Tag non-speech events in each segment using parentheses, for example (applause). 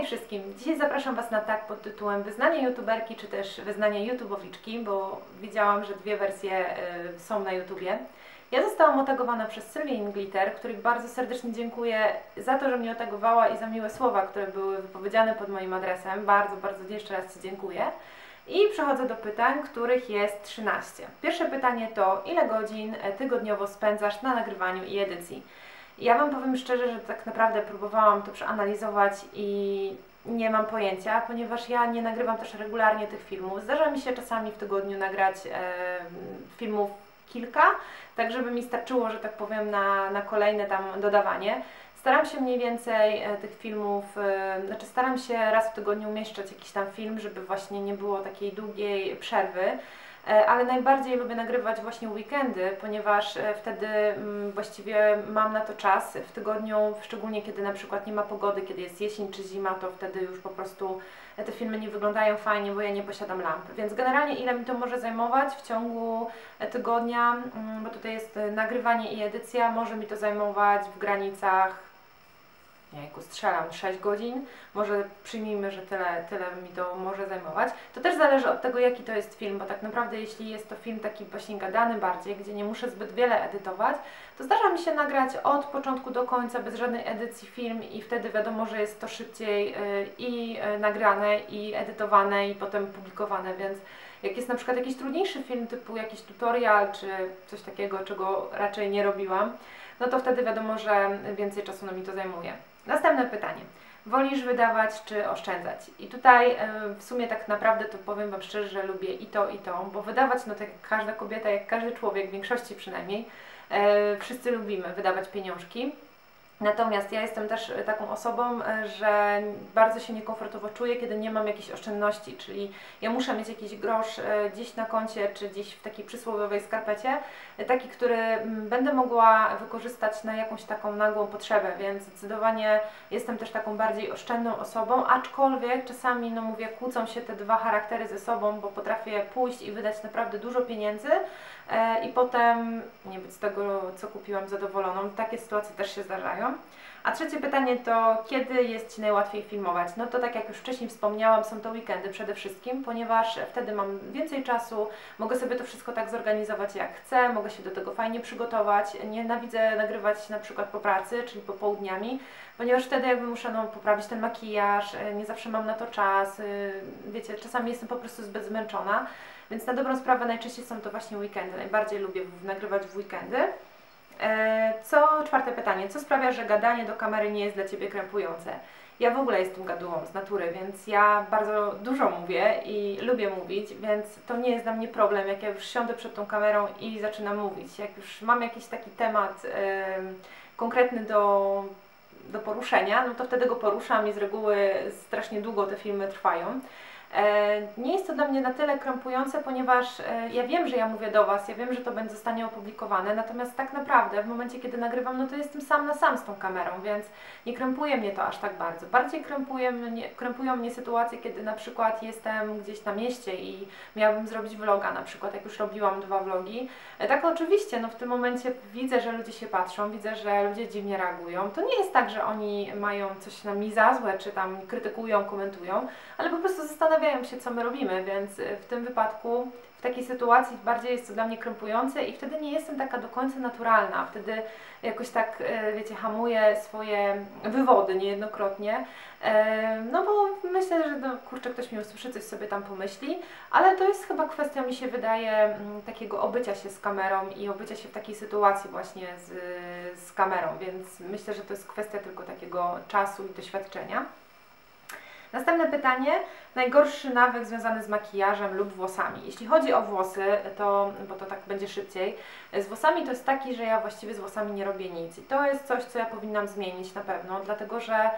Hej wszystkim! Dzisiaj zapraszam Was na tak pod tytułem Wyznanie youtuberki, czy też Wyznanie youtubowiczki, bo widziałam, że dwie wersje y, są na YouTubie. Ja zostałam otagowana przez Sylwię Inglitter, której bardzo serdecznie dziękuję za to, że mnie otagowała i za miłe słowa, które były wypowiedziane pod moim adresem. Bardzo, bardzo jeszcze raz Ci dziękuję. I przechodzę do pytań, których jest 13. Pierwsze pytanie to, ile godzin tygodniowo spędzasz na nagrywaniu i edycji? Ja Wam powiem szczerze, że tak naprawdę próbowałam to przeanalizować i nie mam pojęcia, ponieważ ja nie nagrywam też regularnie tych filmów. Zdarza mi się czasami w tygodniu nagrać e, filmów kilka, tak żeby mi starczyło, że tak powiem, na, na kolejne tam dodawanie. Staram się mniej więcej e, tych filmów, znaczy staram się raz w tygodniu umieszczać jakiś tam film, żeby właśnie nie było takiej długiej przerwy. E, ale najbardziej lubię nagrywać właśnie weekendy, ponieważ e, wtedy mm, właściwie mam na to czas w tygodniu, szczególnie kiedy na przykład nie ma pogody, kiedy jest jesień czy zima, to wtedy już po prostu te filmy nie wyglądają fajnie, bo ja nie posiadam lamp. Więc generalnie ile mi to może zajmować w ciągu e, tygodnia, mm, bo tutaj jest nagrywanie i edycja, może mi to zajmować w granicach jajku strzelam 6 godzin, może przyjmijmy, że tyle, tyle mi to może zajmować. To też zależy od tego, jaki to jest film, bo tak naprawdę jeśli jest to film taki właśnie gadany bardziej, gdzie nie muszę zbyt wiele edytować, to zdarza mi się nagrać od początku do końca bez żadnej edycji film i wtedy wiadomo, że jest to szybciej y, i y, nagrane, i edytowane, i potem publikowane, więc jak jest na przykład jakiś trudniejszy film typu jakiś tutorial, czy coś takiego, czego raczej nie robiłam, no to wtedy wiadomo, że więcej czasu na mi to zajmuje. Następne pytanie. Wolisz wydawać czy oszczędzać? I tutaj w sumie tak naprawdę to powiem Wam szczerze, że lubię i to i to, bo wydawać, no tak jak każda kobieta, jak każdy człowiek, w większości przynajmniej, e, wszyscy lubimy wydawać pieniążki. Natomiast ja jestem też e, taką osobą, e, że bardzo się niekomfortowo czuję, kiedy nie mam jakiejś oszczędności, czyli ja muszę mieć jakiś grosz e, gdzieś na koncie, czy gdzieś w takiej przysłowiowej skarpecie, taki, który będę mogła wykorzystać na jakąś taką nagłą potrzebę, więc zdecydowanie jestem też taką bardziej oszczędną osobą, aczkolwiek czasami, no mówię, kłócą się te dwa charaktery ze sobą, bo potrafię pójść i wydać naprawdę dużo pieniędzy i potem nie być z tego, co kupiłam zadowoloną. Takie sytuacje też się zdarzają. A trzecie pytanie to, kiedy jest Ci najłatwiej filmować? No to tak jak już wcześniej wspomniałam, są to weekendy przede wszystkim, ponieważ wtedy mam więcej czasu, mogę sobie to wszystko tak zorganizować jak chcę, mogę się do tego fajnie przygotować. Nienawidzę nagrywać na przykład po pracy, czyli popołudniami, ponieważ wtedy jakby muszę no, poprawić ten makijaż, nie zawsze mam na to czas, e, wiecie, czasami jestem po prostu zbyt zmęczona, więc na dobrą sprawę najczęściej są to właśnie weekendy, najbardziej lubię nagrywać w weekendy. E, co czwarte pytanie, co sprawia, że gadanie do kamery nie jest dla Ciebie krępujące? Ja w ogóle jestem gadułą z natury, więc ja bardzo dużo mówię i lubię mówić, więc to nie jest dla mnie problem, jak ja już siądę przed tą kamerą i zaczynam mówić. Jak już mam jakiś taki temat konkretny do, do poruszenia, no to wtedy go poruszam i z reguły strasznie długo te filmy trwają. E, nie jest to dla mnie na tyle krępujące, ponieważ e, ja wiem, że ja mówię do Was, ja wiem, że to będzie zostanie opublikowane, natomiast tak naprawdę w momencie, kiedy nagrywam, no to jestem sam na sam z tą kamerą, więc nie krępuje mnie to aż tak bardzo. Bardziej krępuje mnie, krępują mnie sytuacje, kiedy na przykład jestem gdzieś na mieście i miałabym zrobić vloga, na przykład jak już robiłam dwa vlogi. E, tak oczywiście, no w tym momencie widzę, że ludzie się patrzą, widzę, że ludzie dziwnie reagują. To nie jest tak, że oni mają coś na mi za złe, czy tam krytykują, komentują, ale po prostu zastanawiam zastanawiają się, co my robimy, więc y, w tym wypadku, w takiej sytuacji bardziej jest to dla mnie krępujące i wtedy nie jestem taka do końca naturalna. Wtedy jakoś tak, y, wiecie, hamuję swoje wywody niejednokrotnie. No bo myślę, że no, kurczę, ktoś mnie usłyszy, coś sobie tam pomyśli, ale to jest chyba kwestia, mi się wydaje, mm, takiego obycia się z kamerą i obycia się w takiej sytuacji właśnie z, z kamerą, więc myślę, że to jest kwestia tylko takiego czasu i doświadczenia. Następne pytanie. Najgorszy nawyk związany z makijażem lub włosami. Jeśli chodzi o włosy, to, bo to tak będzie szybciej, z włosami to jest taki, że ja właściwie z włosami nie robię nic. I to jest coś, co ja powinnam zmienić na pewno, dlatego że,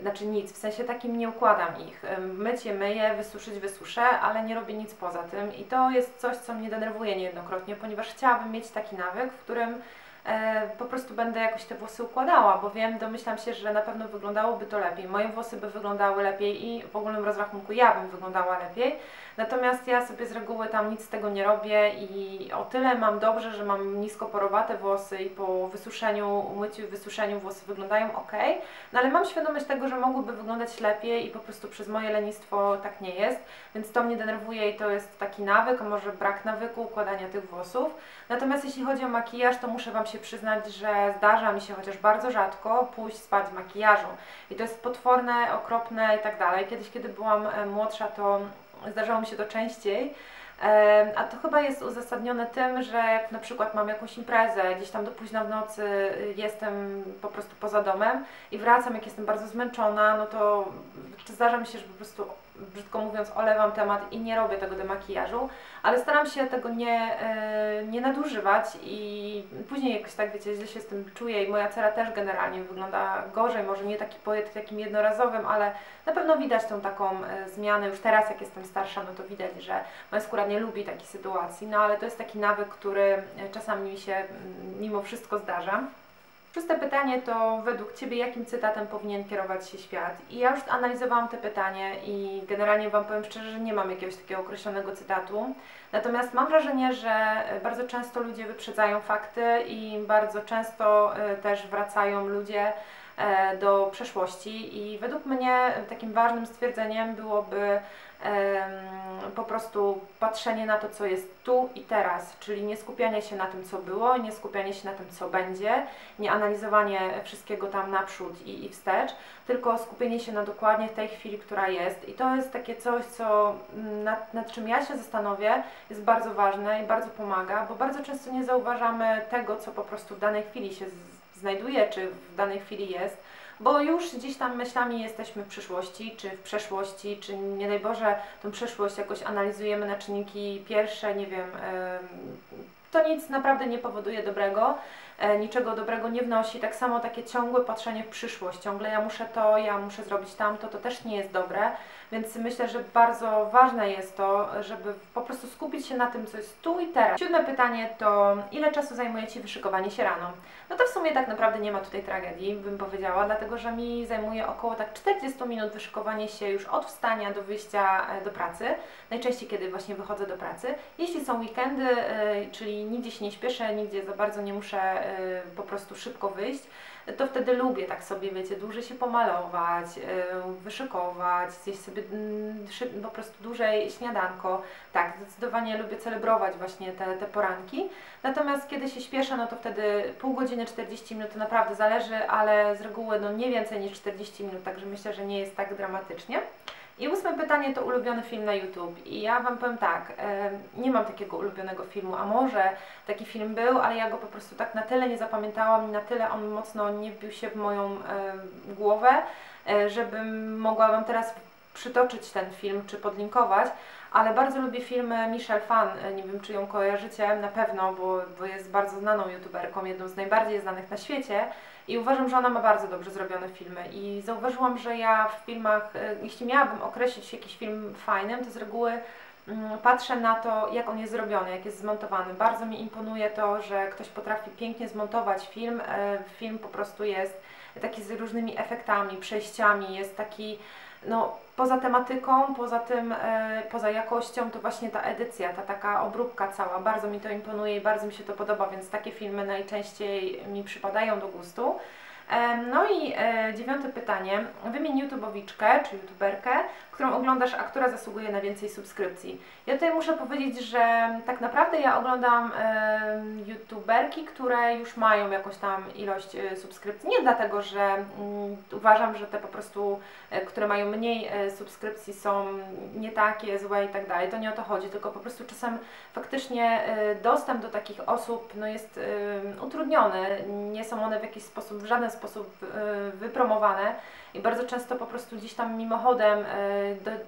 znaczy nic, w sensie takim nie układam ich. Myć je myję, wysuszyć wysuszę, ale nie robię nic poza tym. I to jest coś, co mnie denerwuje niejednokrotnie, ponieważ chciałabym mieć taki nawyk, w którym po prostu będę jakoś te włosy układała, bo wiem, domyślam się, że na pewno wyglądałoby to lepiej. Moje włosy by wyglądały lepiej i w ogólnym rozrachunku ja bym wyglądała lepiej. Natomiast ja sobie z reguły tam nic z tego nie robię i o tyle mam dobrze, że mam nisko porowate włosy i po wysuszeniu, umyciu i wysuszeniu włosy wyglądają ok, no ale mam świadomość tego, że mogłyby wyglądać lepiej i po prostu przez moje lenistwo tak nie jest, więc to mnie denerwuje i to jest taki nawyk, a może brak nawyku układania tych włosów. Natomiast jeśli chodzi o makijaż, to muszę Wam się przyznać, że zdarza mi się chociaż bardzo rzadko pójść spać w makijażu i to jest potworne, okropne i tak dalej. Kiedyś, kiedy byłam e, młodsza, to zdarzało mi się to częściej. A to chyba jest uzasadnione tym, że jak na przykład mam jakąś imprezę, gdzieś tam do późna w nocy y, jestem po prostu poza domem i wracam, jak jestem bardzo zmęczona, no to zdarza mi się, że po prostu brzydko mówiąc, olewam temat i nie robię tego do makijażu, ale staram się tego nie, e, nie nadużywać i później jakoś tak, wiecie, źle się z tym czuję i moja cera też generalnie wygląda gorzej, może nie taki poet takim jednorazowym, ale na pewno widać tą taką e, zmianę, już teraz jak jestem starsza, no to widać, że moja skóra nie lubi takiej sytuacji, no ale to jest taki nawyk, który e, czasami mi się mimo wszystko zdarza. Szóste pytanie to według Ciebie jakim cytatem powinien kierować się świat? I ja już analizowałam te pytanie i generalnie Wam powiem szczerze, że nie mam jakiegoś takiego określonego cytatu. Natomiast mam wrażenie, że bardzo często ludzie wyprzedzają fakty i bardzo często e, też wracają ludzie do przeszłości i według mnie takim ważnym stwierdzeniem byłoby po prostu patrzenie na to, co jest tu i teraz, czyli nie skupianie się na tym, co było, nie skupianie się na tym, co będzie, nie analizowanie wszystkiego tam naprzód i, i wstecz, tylko skupienie się na dokładnie tej chwili, która jest. I to jest takie coś, co nad, nad czym ja się zastanowię, jest bardzo ważne i bardzo pomaga, bo bardzo często nie zauważamy tego, co po prostu w danej chwili się znajduje, czy w danej chwili jest bo już gdzieś tam myślami jesteśmy w przyszłości, czy w przeszłości, czy nie daj Boże, tą przeszłość jakoś analizujemy na czynniki pierwsze, nie wiem, to nic naprawdę nie powoduje dobrego, niczego dobrego nie wnosi. Tak samo takie ciągłe patrzenie w przyszłość, ciągle ja muszę to, ja muszę zrobić tamto, to też nie jest dobre, więc myślę, że bardzo ważne jest to, żeby po prostu skupić się na tym, co jest tu i teraz. Siódme pytanie to, ile czasu zajmuje Ci wyszykowanie się rano? No to w sumie tak naprawdę nie ma tutaj tragedii, bym powiedziała, dlatego że mi zajmuje około tak 40 minut wyszykowanie się już od wstania do wyjścia e, do pracy, najczęściej kiedy właśnie wychodzę do pracy. Jeśli są weekendy, e, czyli nigdzie się nie śpieszę, nigdzie za bardzo nie muszę e, po prostu szybko wyjść, to wtedy lubię tak sobie, wiecie, dłużej się pomalować, wyszykować, zjeść sobie mm, po prostu dłużej śniadanko. Tak, zdecydowanie lubię celebrować właśnie te, te poranki. Natomiast kiedy się śpieszę, no to wtedy pół godziny, 40 minut to naprawdę zależy, ale z reguły no nie więcej niż 40 minut, także myślę, że nie jest tak dramatycznie. I ósme pytanie to ulubiony film na YouTube. I ja Wam powiem tak, nie mam takiego ulubionego filmu, a może taki film był, ale ja go po prostu tak na tyle nie zapamiętałam i na tyle on mocno nie wbił się w moją głowę, e, żebym mogła Wam teraz przytoczyć ten film czy podlinkować, ale bardzo lubię filmy Michelle Fan, e, nie wiem czy ją kojarzycie, na pewno, bo, bo jest bardzo znaną youtuberką, jedną z najbardziej znanych na świecie i uważam, że ona ma bardzo dobrze zrobione filmy i zauważyłam, że ja w filmach, e, jeśli miałabym określić jakiś film fajnym, to z reguły mm, patrzę na to, jak on jest zrobiony, jak jest zmontowany. Bardzo mi imponuje to, że ktoś potrafi pięknie zmontować film. E, film po prostu jest taki z różnymi efektami, przejściami, jest taki no, poza tematyką, poza tym, e, poza jakością, to właśnie ta edycja, ta taka obróbka cała, bardzo mi to imponuje i bardzo mi się to podoba, więc takie filmy najczęściej mi przypadają do gustu. No i e, dziewiąte pytanie. Wymień YouTubeowiczkę czy YouTuberkę, którą oglądasz, a która zasługuje na więcej subskrypcji. Ja tutaj muszę powiedzieć, że tak naprawdę ja oglądam e, YouTuberki, które już mają jakąś tam ilość e, subskrypcji. Nie dlatego, że mm, uważam, że te po prostu, e, które mają mniej e, subskrypcji są nie takie, złe i tak dalej. To nie o to chodzi, tylko po prostu czasem faktycznie dostęp do takich osób no, jest utrudniony. Nie są one w jakiś sposób, w żaden sposób wypromowane i bardzo często po prostu gdzieś tam mimochodem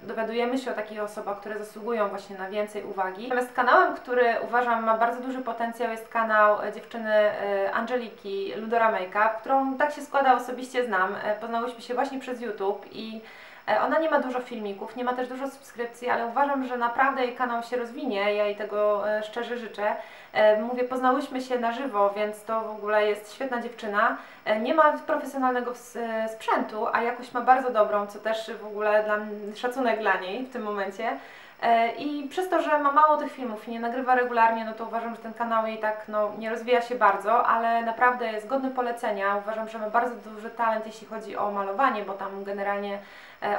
dowiadujemy się o takich osobach, które zasługują właśnie na więcej uwagi. Natomiast kanałem, który uważam ma bardzo duży potencjał jest kanał e, dziewczyny e, Angeliki Ludora Makeup, którą tak się składa osobiście znam. Poznałyśmy się właśnie przez YouTube i E, ona nie ma dużo filmików, nie ma też dużo subskrypcji, ale uważam, że naprawdę jej kanał się rozwinie, ja jej tego e, szczerze życzę. E, mówię, poznałyśmy się na żywo, więc to w ogóle jest świetna dziewczyna. Nie ma profesjonalnego sprzętu, a jakoś ma bardzo dobrą, co też w ogóle dla szacunek dla niej w tym momencie. I przez to, że ma mało tych filmów i nie nagrywa regularnie, no to uważam, że ten kanał jej tak no, nie rozwija się bardzo, ale naprawdę jest godny polecenia. Uważam, że ma bardzo duży talent, jeśli chodzi o malowanie, bo tam generalnie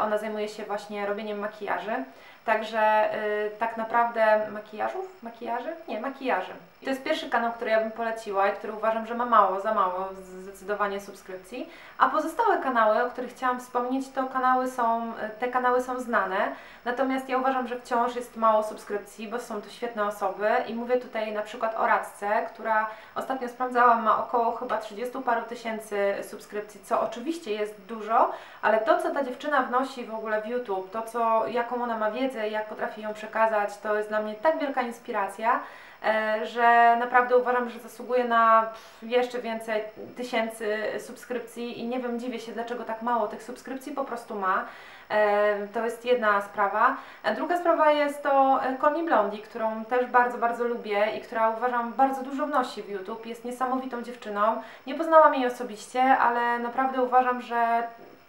ona zajmuje się właśnie robieniem makijaży. Także y, tak naprawdę makijażów? Makijaży? Nie, makijaży. To jest pierwszy kanał, który ja bym poleciła i który uważam, że ma mało, za mało zdecydowanie subskrypcji. A pozostałe kanały, o których chciałam wspomnieć, to kanały są, te kanały są znane. Natomiast ja uważam, że wciąż jest mało subskrypcji, bo są to świetne osoby i mówię tutaj na przykład o Radce, która ostatnio sprawdzałam, ma około chyba 30 paru tysięcy subskrypcji, co oczywiście jest dużo, ale to, co ta dziewczyna wnosi w ogóle w YouTube, to, co, jaką ona ma wiedzę i jak potrafi ją przekazać, to jest dla mnie tak wielka inspiracja, E, że naprawdę uważam, że zasługuje na jeszcze więcej tysięcy subskrypcji i nie wiem, dziwię się, dlaczego tak mało tych subskrypcji po prostu ma. E, to jest jedna sprawa. Druga sprawa jest to Connie Blondi, którą też bardzo, bardzo lubię i która uważam bardzo dużo wnosi w YouTube. Jest niesamowitą dziewczyną. Nie poznałam jej osobiście, ale naprawdę uważam, że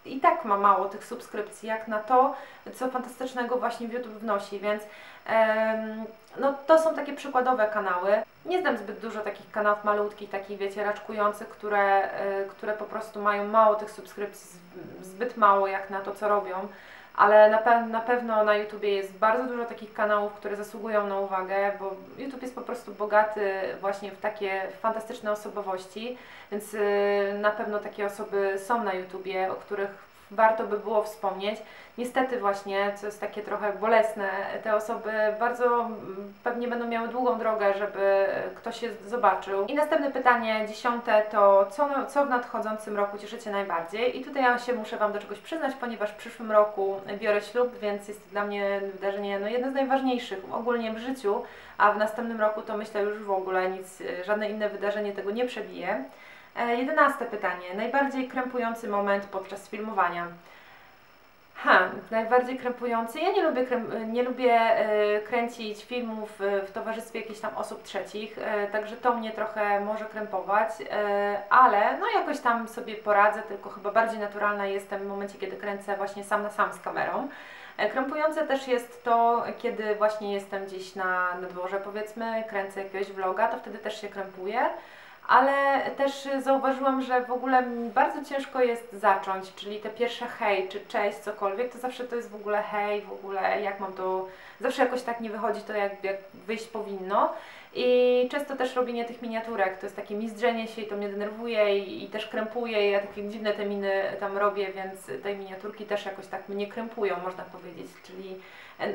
i tak ma mało tych subskrypcji, jak na to, co fantastycznego właśnie YouTube wnosi, więc no to są takie przykładowe kanały. Nie znam zbyt dużo takich kanałów malutkich, takich wiecie, raczkujących, które, e, które po prostu mają mało tych subskrypcji, zbyt mało jak na to, co robią ale na, pe na pewno na YouTubie jest bardzo dużo takich kanałów, które zasługują na uwagę, bo YouTube jest po prostu bogaty właśnie w takie fantastyczne osobowości, więc yy, na pewno takie osoby są na YouTubie, o których warto by było wspomnieć. Niestety właśnie, co jest takie trochę bolesne, te osoby bardzo mm, pewnie będą miały długą drogę, żeby ktoś je zobaczył. I następne pytanie, dziesiąte, to co, co w nadchodzącym roku cieszycie najbardziej? I tutaj ja się muszę Wam do czegoś przyznać, ponieważ w przyszłym roku biorę ślub, więc jest to dla mnie wydarzenie no, jedno z najważniejszych ogólnie w życiu, a w następnym roku to myślę już w ogóle nic, żadne inne wydarzenie tego nie przebije. E, jedenaste pytanie. Najbardziej krępujący moment podczas filmowania. Ha, najbardziej krępujący. Ja nie lubię, nie lubię e, kręcić filmów w towarzystwie jakichś tam osób trzecich, e, także to mnie trochę może krępować, ale no jakoś tam sobie poradzę, tylko chyba bardziej naturalna jestem w momencie, kiedy kręcę właśnie sam na sam z kamerą. Krępujące też jest to, kiedy właśnie jestem gdzieś na, na dworze powiedzmy, kręcę jakiegoś vloga, to wtedy też się krępuję ale też zauważyłam, że w ogóle bardzo ciężko jest zacząć, czyli te pierwsze hej, czy cześć, cokolwiek, to zawsze to jest w ogóle hej, w ogóle jak mam to, zawsze jakoś tak nie wychodzi to jak, jak wyjść powinno. I często też robienie tych miniaturek, to jest takie mizdrzenie się i to mnie denerwuje i, i też krępuje ja takie dziwne te miny tam robię, więc te miniaturki też jakoś tak mnie krępują, można powiedzieć, czyli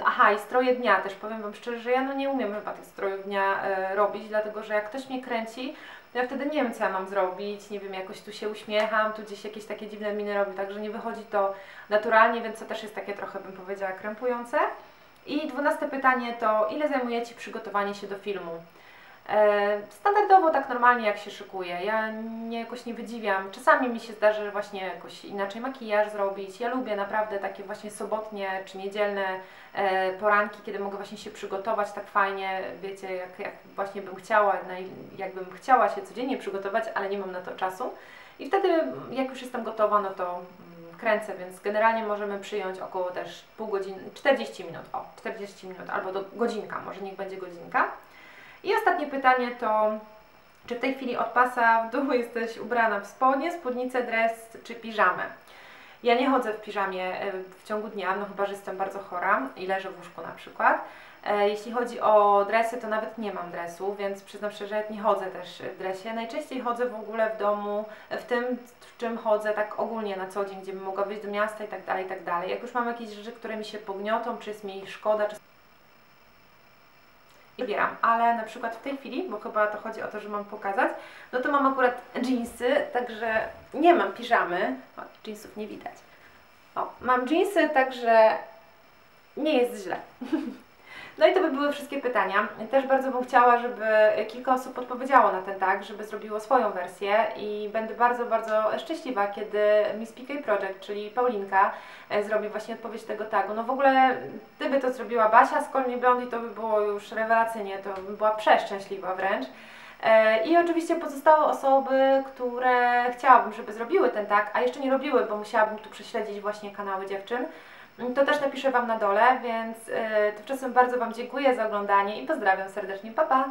aha i stroje dnia też powiem Wam szczerze, że ja no nie umiem chyba tych strojów dnia e, robić, dlatego że jak ktoś mnie kręci, ja wtedy nie wiem, co ja mam zrobić, nie wiem, jakoś tu się uśmiecham, tu gdzieś jakieś takie dziwne miny robię, także nie wychodzi to naturalnie, więc to też jest takie trochę, bym powiedziała, krępujące. I dwunaste pytanie to, ile zajmuje Ci przygotowanie się do filmu? E, standardowo tak normalnie jak się szykuję, ja nie, jakoś nie wydziwiam. Czasami mi się zdarzy że właśnie jakoś inaczej makijaż zrobić. Ja lubię naprawdę takie właśnie sobotnie czy niedzielne poranki, kiedy mogę właśnie się przygotować tak fajnie, wiecie, jak, jak właśnie bym chciała, jakbym chciała się codziennie przygotować, ale nie mam na to czasu. I wtedy jak już jestem gotowa, no to mm, kręcę, więc generalnie możemy przyjąć około też pół godziny, 40 minut, o 40 minut albo do godzinka, może niech będzie godzinka. I ostatnie pytanie to, czy w tej chwili od pasa w dół (laughs) jesteś ubrana w spodnie, spódnicę, dres czy piżamę? Ja nie chodzę w piżamie e, w ciągu dnia, no chyba, że jestem bardzo chora i leżę w łóżku na przykład. E, jeśli chodzi o dresy, to nawet nie mam dresu, więc przyznam szczerze, że nie chodzę też w dresie. Najczęściej chodzę w ogóle w domu, w tym, w czym chodzę tak ogólnie na co dzień, gdzie bym mogła wyjść do miasta i tak dalej, i tak dalej. Jak już mam jakieś rzeczy, które mi się pogniotą, czy jest mi ich szkoda, czy wybieram, ale na przykład w tej chwili, bo chyba to chodzi o to, że mam pokazać, no to mam akurat jeansy, także nie mam piżamy, o, jeansów nie widać. O, mam jeansy, także nie jest źle. (laughs) No i to by były wszystkie pytania. Też bardzo bym chciała, żeby kilka osób odpowiedziało na ten tak, żeby zrobiło swoją wersję i będę bardzo, bardzo szczęśliwa, kiedy Miss PK Project, czyli Paulinka, e, zrobi właśnie odpowiedź tego tagu. No w ogóle, gdyby to zrobiła Basia z Kolmi Blondie, to by było już rewelacyjnie, to bym była przeszczęśliwa wręcz. E, I oczywiście pozostałe osoby, które chciałabym, żeby zrobiły ten tak, a jeszcze nie robiły, bo musiałabym tu prześledzić właśnie kanały dziewczyn, to też napiszę Wam na dole, więc yy, tymczasem bardzo Wam dziękuję za oglądanie i pozdrawiam serdecznie. Pa, pa!